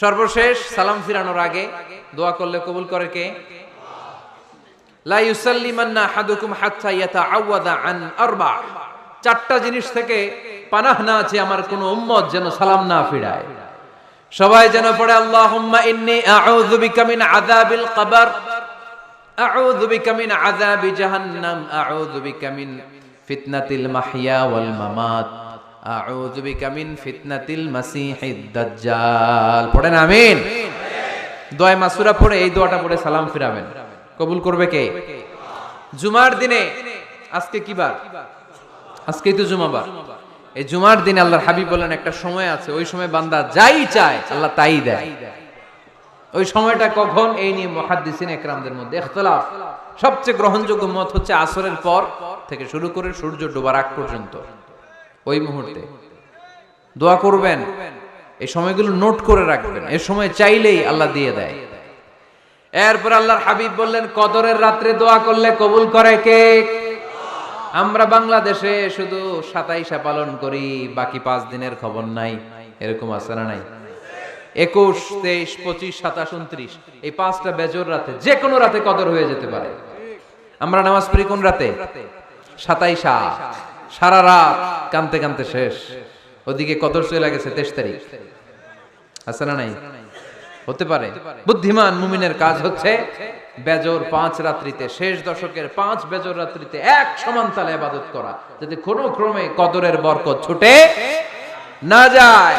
সর্বশেষ সালাম ফিরানোর আগে দোয়া করলে কবুল করে কে? লা চারটা জিনিস থেকে পানাহ না আছে আমার কোনো উম্মত যেন সালাম না ফিরায়। সবাই যেন পড়ে, আল্লাহুম্মা ইন্নী আউযু জাহান্নাম, আউযু বিকা মিন ফিতনাতিল মাহইয়া ওয়াল মামাত। কবুল করবে কে? জুমার দিনে আজকে আজকেই তো জুমাবার এই জুমার দিনে হাবিব বলেন, একটা সময় আছে, ওই সময় বান্দা যাই চায়, আল্লাহ তাই দেয়। ওই সময়টা কখন? এই নিয়ে মহাদ্দিসিন একরামদের মধ্যে ইখতলাফ। সবচেয়ে গ্রহণযোগ্য মত হচ্ছে আসরের পর থেকে শুরু করে সূর্য ডোবার আগ পর্যন্ত। ওই মুহূর্তে। দোয়া করবেন, এই সময়গুলো নোট করে রাখবেন এই সময় চাইলেই আল্লাহ দিয়ে দেয়। এরপর আল্লাহর হাবিব বললেন, কদরের রাত্রে দোয়া করলে কবুল করে কে? আমরা বাংলাদেশে শুধু সাতাইশা পালন করি, বাকি পাঁচ দিনের খবর নাই। এরকম আছে না নাই? একুশ, তেইশ, পঁচিশ, সাতাশ, উনত্রিশ, এই পাঁচটা বেজর রাতে যে কোনো রাতে কদর হয়ে যেতে পারে। আমরা নামাজ পড়ি কোন রাতে? সাতাইশা। সারা রাত কানতে কানতে শেষ। ওদিকে কত চলে গেছে? তেইশ তারিখ। আছে না নাই? হতে পারে। বুদ্ধিমান মুমিনের কাজ হচ্ছে বেজর পাঁচ রাত্রিতে, শেষ দশকের পাঁচ বেজর রাত্রিতে এক সমান তালে আবাদত করা, যাতে কোনো ক্রমে কদরের বরকত ছুটে না যায়।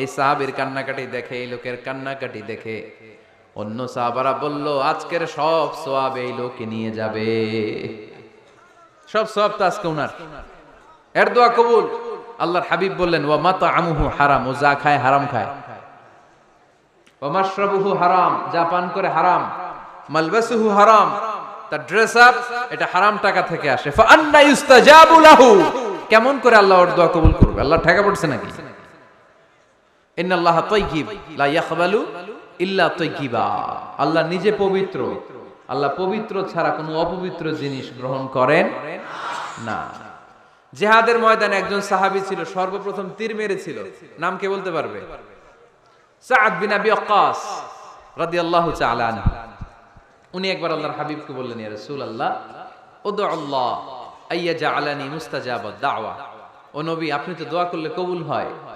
এই সাহাবীর কান্নাকাটি দেখে, এই লোকের কান্নাকাটি দেখে। অন্য সাহাবারা বলল, আজকের সব সোয়াব এই লোকে নিয়ে যাবে। সব সব তো আজকে উনার। এর দোয়া কবুল। আল্লাহর হাবিব বললেন, ওয়া মাতা আমুহু হারাম, ও যা খায় হারাম খায়। ওয়া মাশরাবুহু হারাম, যা পান করে হারাম। মালবাসুহু হারাম, তার ড্রেস আপ এটা হারাম টাকা থেকে আসে। ফা আন্না ইউস্তাজাবু লাহু, কেমন করে আল্লাহ ওর দোয়া কবুল করবে? আল্লাহ ঠেকা পড়ছে নাকি? ইন্নাল্লাহ লা ইয়াকবালু ইল্লা আল্লাহ নিজে পবিত্র। আল্লাহ পবিত্র ছাড়া কোনো অপবিত্র জিনিস গ্রহণ করেন না। জিহাদের ময়দানে একজন সাহাবী ছিল, সর্বপ্রথম তীর মেরেছিল। নাম কে বলতে পারবে? বিন আবি ওয়াক্কাস রাদিয়াল্লাহু তাআলা উনি একবার আল্লাহর হাবিবকে বললেন, ইয়া রাসূলুল্লাহ উদু আল্লাহ, আইয়া জাআলানি মুস্তাজাবাদ দাওয়া ও নবী, আপনি তো দোয়া করলে কবুল হয়।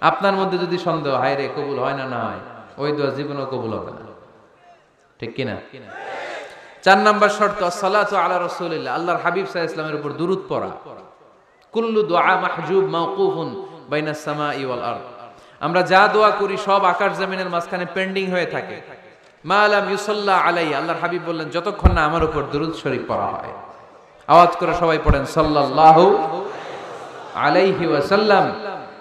আপনার মধ্যে যদি সন্দেহ, হয় রে, কবুল হয় না? না হয় ওই দোয়া জীবনও কবুল হবে না। ঠিক কিনা? চার নাম্বার শর্ত, সালাতু আলা রাসূলিল্লাহ। আল্লাহর হাবিব আলাইহি ইসলামের উপর দুরূদ পড়া। কুল্লু দোয়া মাহজুব মাওকুফুন বাইনাস সামাই ওয়াল আরদ। আমরা যা দোয়া করি সব আকাশ জমিনের মাঝখানে পেন্ডিং হয়ে থাকে। মা আলাম ইউসাল্লা আলাই আল্লাহর হাবিব বললেন, যতক্ষণ না আমার উপর দুরূদ শরীফ পড়া হয়। আওয়াজ করে সবাই পড়েন, সাল্লাল্লাহু আলাইহি ওয়াসাল্লাম।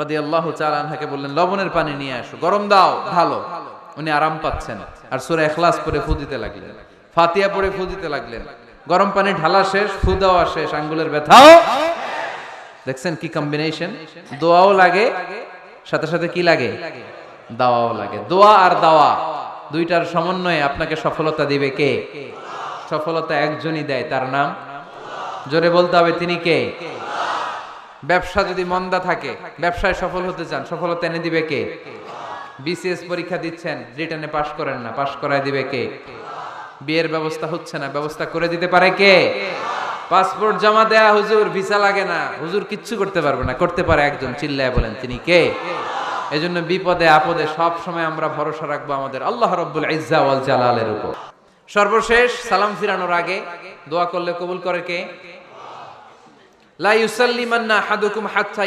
রাদি আল্লাহ চালানহাকে বললেন, লবণের পানি নিয়ে আসো, গরম দাও ভালো উনি আরাম পাচ্ছেন। আর সুরে এখলাস পরে ফু দিতে লাগলেন। ফাতিয়া পরে ফু দিতে লাগলেন। গরম পানি ঢালা শেষ, ফু দেওয়া শেষ, আঙ্গুলের ব্যথাও দেখছেন কি কম্বিনেশন দোয়াও লাগে, সাথে সাথে কি লাগে? দাওয়াও লাগে। দোয়া আর দাওয়া, দুইটার সমন্বয়ে আপনাকে সফলতা দিবে কে? সফলতা একজনই দেয়, তার নাম? জোরে বলতে হবে, তিনি কে? ব্যবসা যদি মন্দা থাকে, ব্যবসায় সফল হতে চান, সফলতা এনে দিবে কে? বিসিএস পরীক্ষা দিচ্ছেন, রিটার্নে পাশ করেন না, পাশ করায় দিবে কে? বিয়ের ব্যবস্থা হচ্ছে না, ব্যবস্থা করে দিতে পারে কে? পাসপোর্ট জমা দেয়া হুজুর, ভিসা লাগে না, হুজুর কিচ্ছু করতে পারবে না, করতে পারে একজন, চিল্লায় বলেন, তিনি কে? এজন্য বিপদে, আপদে সব সময় আমরা ভরসা রাখব আমাদের আল্লাহ রব্বুল ইজ্জা ওয়াল জালালের উপর। সর্বশেষ সালাম ফিরানোর আগে দোয়া করলে কবুল করে কে? লা ইউসাল্লিমান্না হাত্তা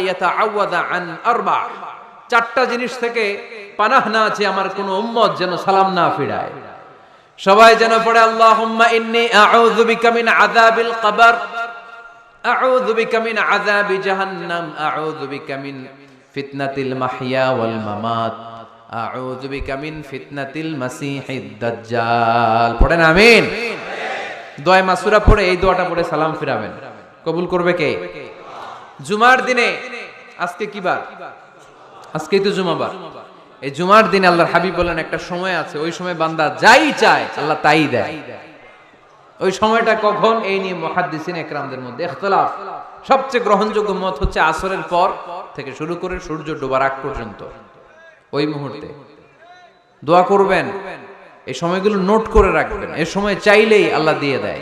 আন আরবা। চারটা জিনিস থেকে পানাহ না আছে আমার কোন উম্মত যেন সালাম না ফিরায়। সবাই যেন পড়ে, আল্লাহুম্মা ইন্নী আউযু বিকা মিন আযাবিল কবর, আউযু বিকা মিন আযাবি জাহান্নাম, আউযু বিকা মিন ফিতনাতিল ওয়াল মামাত, আউযু বিকা মিন ফিতনাতিল মাসিহিদ দাজ্জাল। পড়েন আমিন? দোয়া মাসুরা পড়ে এই দোয়াটা পড়ে সালাম ফিরাবেন। কবুল করবে কে? জুমার দিনে আজকে কি বার? আজকেই তো জুমাবার। এই জুমার দিনে আল্লাহর হাবিব বলেন, একটা সময় আছে, ওই সময় বান্দা যাই চায়, আল্লাহ তাই দেয়। ওই সময়টা কখন? এই নিয়ে মহাদ্দিসিন একরামদের মধ্যে ইখতলাফ। সবচেয়ে গ্রহণযোগ্য মত হচ্ছে আসরের পর থেকে শুরু করে সূর্য ডোবার আগ পর্যন্ত। ওই মুহূর্তে। দোয়া করবেন, এই সময়গুলো নোট করে রাখবেন এই সময় চাইলেই আল্লাহ দিয়ে দেয়।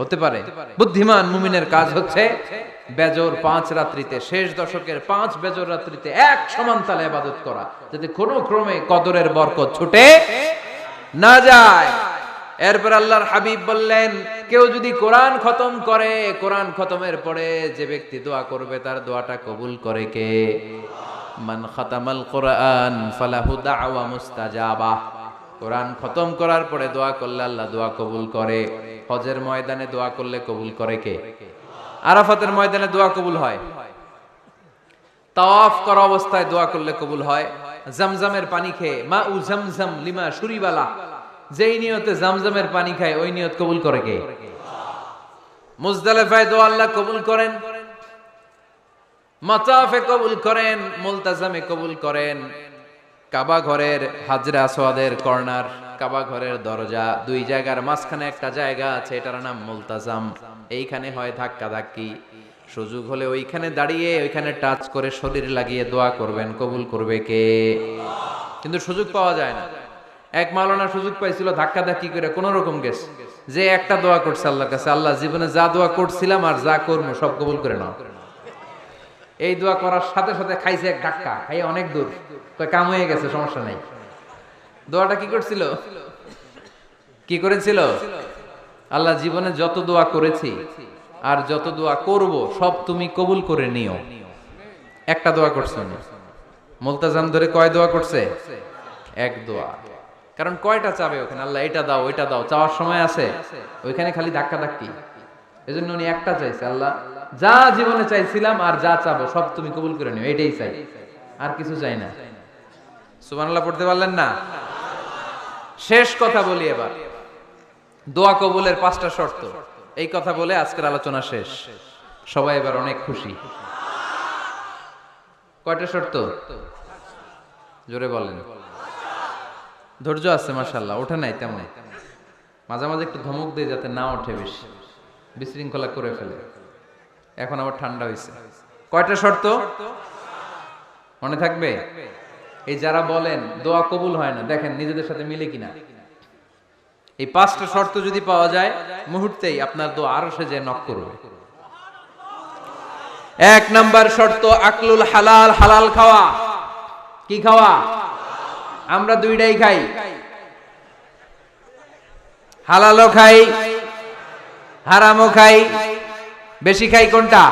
হতে পারে। বুদ্ধিমান মুমিনের কাজ হচ্ছে বেজর পাঁচ রাত্রিতে, শেষ দশকের পাঁচ বেজর রাত্রিতে এক সমান তালে আবাদত করা, যাতে কোনো ক্রমে কদরের বরকত ছুটে না যায়। এরপর আল্লাহর হাবিব বললেন, কেউ যদি কোরআন খতম করে, কোরআন খতমের পরে যে ব্যক্তি দোয়া করবে, তার দোয়াটা কবুল করে কে? মান খাতামাল কোরআন, ফালাহু দাওয়া মুস্তাজাবা। কোরআন খতম করার পরে দোয়া করলে আল্লাহ দোয়া কবুল করে। হজের ময়দানে দোয়া করলে কবুল করে কে? আরাফাতের ময়দানে দোয়া কবুল হয়। তাওয়াফ করা অবস্থায় দোয়া করলে কবুল হয়। জামজামের পানি খেয়ে, মা উ জামজাম লিমা সুরিবালা যেই নিয়তে জামজামের পানি খায়, ওই নিয়ত কবুল করে কে? মুজদালেফায় দোয়া আল্লাহ কবুল করেন। মাতাফে কবুল করেন, মুলতাজামে কবুল করেন। কাবা ঘরের হাজরা সোয়াদের কর্নার, কাবা ঘরের দরজা, দুই জায়গার মাঝখানে একটা জায়গা আছে, এটার নাম মুলতাজাম। এইখানে হয় ধাক্কা ধাক্কি সুযোগ হলে ওইখানে দাঁড়িয়ে, ওইখানে টাচ করে শরীর লাগিয়ে দোয়া করবেন, কবুল করবে কে? কিন্তু সুযোগ পাওয়া যায় না। এক মাওলানা সুযোগ পাইছিল ধাক্কা ধাক্কি করে কোন রকম গেছে যে একটা দোয়া করছে আল্লাহর কাছে, আল্লাহ জীবনে যা দোয়া করছিলাম আর যা করব, সব কবুল করে নাও। এই দোয়া করার সাথে সাথে খাইছে এক ধাক্কা। খাইয়ে অনেক দূর। তো কাম হয়ে গেছে, সমস্যা নাই। দোয়াটা কি করছিল? কি করেছিল? আল্লাহ জীবনে যত দোয়া করেছি আর যত দোয়া করব, সব তুমি কবুল করে নিও। একটা দোয়া করছে উনি। মুলতাজাম ধরে কয় দোয়া করছে? এক দোয়া। কারণ কয়টা চাবে ওখানে? আল্লাহ, এটা দাও, ওইটা দাও। চাওয়ার সময় আছে। ওইখানে খালি ধাক্কা ধাক্কি এজন্য উনি একটা চাইছে, আল্লাহ যা জীবনে চাইছিলাম আর যা চাবো, সব তুমি কবুল করে নিও, এটাই চাই। আর কিছু চাই না। সুবহানাল্লাহ, পড়তে পারলেন না? শেষ কথা বলি এবার। দোয়া কবুলের পাঁচটা শর্ত। এই কথা বলে আজকের আলোচনা শেষ। সবাই এবার অনেক খুশি। কয়টা শর্ত? জোরে বলেন। ধৈর্য আছে মাসাল্লাহ ওঠে নাই তেমন। মাঝে মাঝে একটু ধমক দিয়ে যাতে না ওঠে বেশি। বিশৃঙ্খলা করে ফেলে। এখন আবার ঠান্ডা হয়েছে কয়টা শর্ত? মনে থাকবে? এই যারা বলেন, দোয়া কবুল হয় না, দেখেন নিজেদের সাথে মিলে কিনা। এই পাঁচটা শর্ত যদি পাওয়া যায়, মুহূর্তেই আপনার দোয়া আরও সে যে নক করবে। এক নাম্বার শর্ত, আকলুল হালাল হালাল খাওয়া। কি খাওয়া? আমরা দুইটাই খাই। হালালও খাই, হারামও খাই। বেশি খাই কোনটা?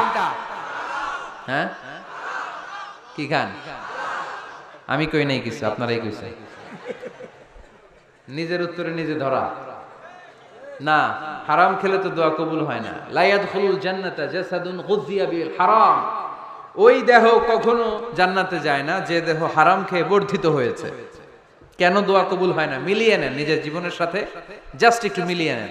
হ্যাঁ? কি খান? আমি কই নাই কিছু, আপনারাই কইছে নিজের উত্তরে নিজে ধরা। না, হারাম খেলে তো দোয়া কবুল হয় না। লাইয়াদ খুলুল জান্নাতা জাসাদুন গুযিয়া বিল হারাম। ওই দেহ কখনো জান্নাতে যায় না, যে দেহ হারাম খেয়ে বর্ধিত হয়েছে। কেন দোয়া কবুল হয় না? মিলিয়ে নেন নিজের জীবনের সাথে। জাস্ট একটু মিলিয়ে নেন।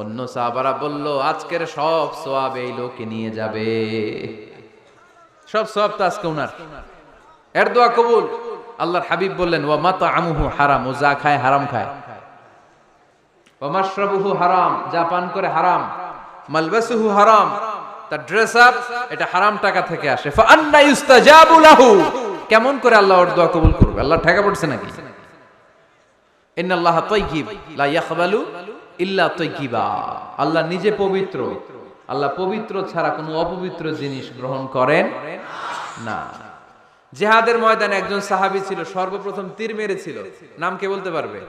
অন্য সাহাবারা বলল, আজকের সব সোয়াব এই লোকে নিয়ে যাবে। সব সব তো আজকে উনার। এর দোয়া কবুল। আল্লাহর হাবিব বললেন, ওয়া মাতা আমুহু হারাম, ও যা খায় হারাম খায়। হারাম, যা পান করে হারাম। মালবাসুহু হারাম, তার ড্রেস আপ এটা হারাম টাকা থেকে আসে। ফা আন্না ইউস্তাজাবু লাহু, কেমন করে আল্লাহ ওর দোয়া কবুল করবে? আল্লাহ ঠেকা পড়ছে নাকি? লা ইয়াকবালু ইল্লা তাইয়িবা আল্লাহ নিজে পবিত্র। আল্লাহ পবিত্র ছাড়া কোনো অপবিত্র জিনিস গ্রহণ করেন না। জিহাদের ময়দানে একজন সাহাবী ছিল, সর্বপ্রথম তীর মেরেছিল। নাম কে বলতে পারবে?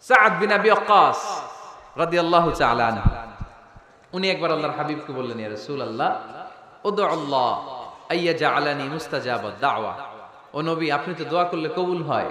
সাদ বিন আবি রাদিয়াল্লাহু তাআলা আনহু। উনি একবার আল্লাহর হাবিবকে বললেন, ইয়া রাসূলুল্লাহ উদু আল্লাহ, আইয়া জাআলানি মুস্তাজাবাদ দাওয়া ও নবী, আপনি তো দোয়া করলে কবুল হয়।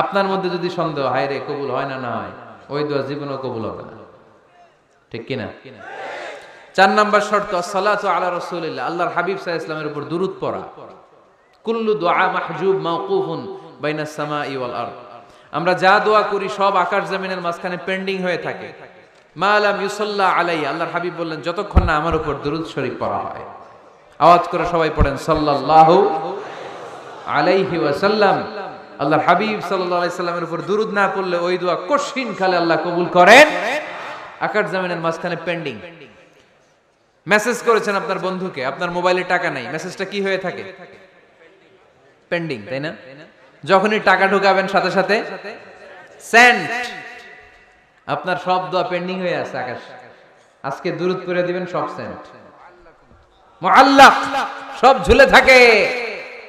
আপনার মধ্যে যদি সন্দেহ, হায় রে, কবুল হয় না? না হয় ওই দোয়া জীবনও কবুল হবে না। ঠিক কিনা? চার নাম্বার শর্ত, সালাত আলা রসুলিল্লাহ। আল্লাহর হাবিব সাহা ইসলামের উপর দুরুদ পড়া। কুল্লু দোয়া মাহজুব মাওকুফুন বাইনা সামা ওয়াল আরদ। আমরা যা দোয়া করি সব আকাশ জমিনের মাঝখানে পেন্ডিং হয়ে থাকে। মা আলাম ইউসাল্লাহ আলাই আল্লাহর হাবিব বললেন, যতক্ষণ না আমার উপর দুরুদ শরীফ পড়া হয়। আওয়াজ করে সবাই পড়েন, সাল্লাল্লাহু আলাইহি ওয়াসাল্লাম। আল্লাহর হাবিব আলাইহি সাল্লামের উপর দুরুদ না পড়লে ওই দোয়া কঠিন খালে আল্লাহ কবুল করেন। আকাশ জমিনের মাঝখানে পেন্ডিং মেসেজ করেছেন আপনার বন্ধুকে, আপনার মোবাইলে টাকা নাই। মেসেজটা কি হয়ে থাকে? পেন্ডিং তাই না? যখনই টাকা ঢুকাবেন সাথে সাথে সেন্ট আপনার সব দোয়া পেন্ডিং হয়ে আছে, আকাশ। আজকে দূরত করে দিবেন, সব সেন্ট মুআল্লাক, সব ঝুলে থাকে।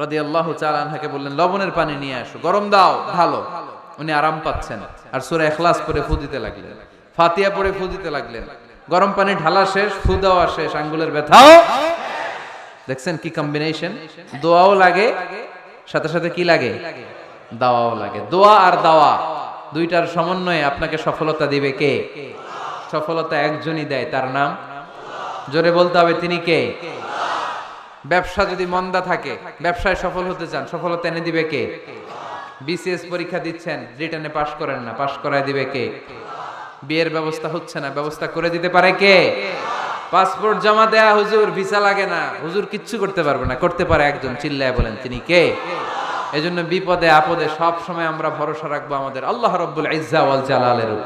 রাদি আল্লাহ চালানহাকে বললেন, লবণের পানি নিয়ে আসো, গরম দাও ভালো উনি আরাম পাচ্ছেন। আর সুরে এখলাস পরে ফু দিতে লাগলেন। ফাতিয়া পরে ফু দিতে লাগলেন। গরম পানি ঢালা শেষ, ফু দেওয়া শেষ, আঙ্গুলের ব্যথাও দেখছেন কি কম্বিনেশন দোয়াও লাগে, সাথে সাথে কি লাগে? দাওয়াও লাগে। দোয়া আর দাওয়া, দুইটার সমন্বয়ে আপনাকে সফলতা দিবে কে? সফলতা একজনই দেয়, তার নাম? জোরে বলতে হবে, তিনি কে? ব্যবসা যদি মন্দা থাকে, ব্যবসায় সফল হতে চান, সফলতা এনে দিবে কে? বিসিএস পরীক্ষা দিচ্ছেন, রিটার্নে পাশ করেন না, পাশ করায় দিবে কে? বিয়ের ব্যবস্থা হচ্ছে না, ব্যবস্থা করে দিতে পারে কে? পাসপোর্ট জমা দেয়া হুজুর, ভিসা লাগে না, হুজুর কিচ্ছু করতে পারবে না, করতে পারে একজন, চিল্লায় বলেন, তিনি কে? এজন্য বিপদে, আপদে সব সময় আমরা ভরসা রাখব আমাদের আল্লাহ রব্বুল ইজ্জা ওয়াল জালালের উপর।